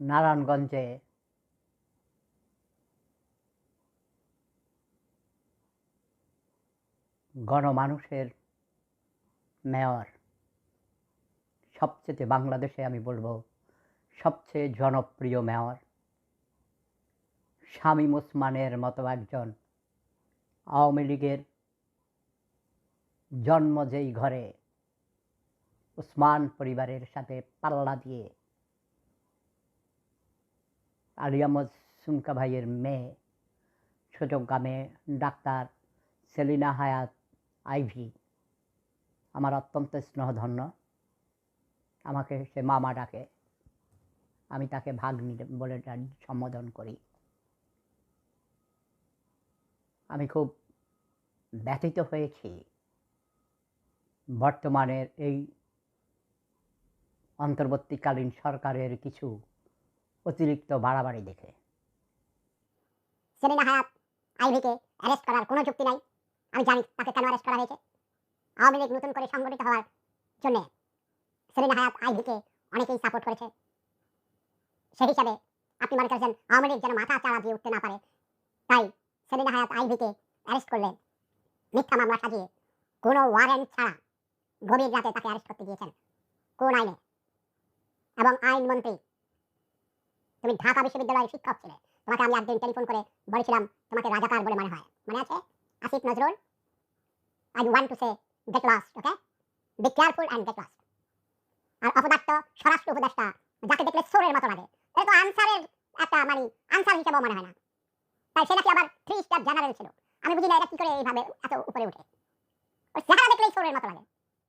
নারায়ণগঞ্জে গণমানুষের মেয়র সবচেয়ে বাংলাদেশে আমি বলব সবচেয়ে জনপ্রিয় মেয়র শামীম ওসমানের মতো একজন আওয়ামী লীগের জন্ম যেই ঘরে উসমান পরিবারের সাথে পাল্লা দিয়ে আলিয়ামদ সুমকা ভাইয়ের মেয়ে সুযোগ গ্রামে ডাক্তার সেলিনা হায়াত আইভি, আমার অত্যন্ত স্নেহধন্য। আমাকে সে মামা ডাকে। আমি তাকে ভাগ্নি বলে সম্বোধন করি। আমি খুব ব্যথিত হয়েছি। বর্তমানের এই অন্তর্বর্তীকালীন সরকারের কিছু অতিরিক্ত বাড়াবাড়ি দেখে। সেলিনা হায়াত আইভিকে অ্যারেস্ট করার কোনো যুক্তি নাই। আমি জানি তাকে কেন অ্যারেস্ট করা হয়েছে। আওয়ামী লীগ নতুন করে সংগঠিত হওয়ার জন্য সেলিনা হায়াত আইভিকে অনেকেই সাপোর্ট করেছে। সেই হিসাবে আপনি মনে করেছেন আওয়ামী লীগ যেন মাথা চাড়া দিয়ে উঠতে না পারে। তাই সেলিনা হায়াত আইভিকে অ্যারেস্ট করলেন। মিথ্যা মামলা সাজিয়ে কোনো ওয়ারেন্ট ছাড়া গভীর রাতে তাকে অ্যারেস্ট করতে দিয়েছেন কোন আইনে? এবং আইনমন্ত্রী তুমি ঢাকা বিশ্ববিদ্যালয়ের শিক্ষক ছিলে, তোমাকে আমি একদিন টেলিফোন করে বলেছিলাম তোমাকে রাজাকার বলে মনে হয়। মনে আছে? Asif Nazrul I want to say get lost okay be careful and get lost আর অপদার্থ, স্বরাষ্ট্র উপদেষ্টা, যাকে দেখলে সোরের মতো লাগে। এটা তো আনসারের একটা মানে আনসার হিসেবেও মনে হয় না। তাই সে নাকি আবার থ্রি স্টার জেনারেল ছিল। আমি বুঝি না এটা কি করে এইভাবে এত উপরে উঠে। ওর চেহারা দেখলেই সোরের মতো লাগে।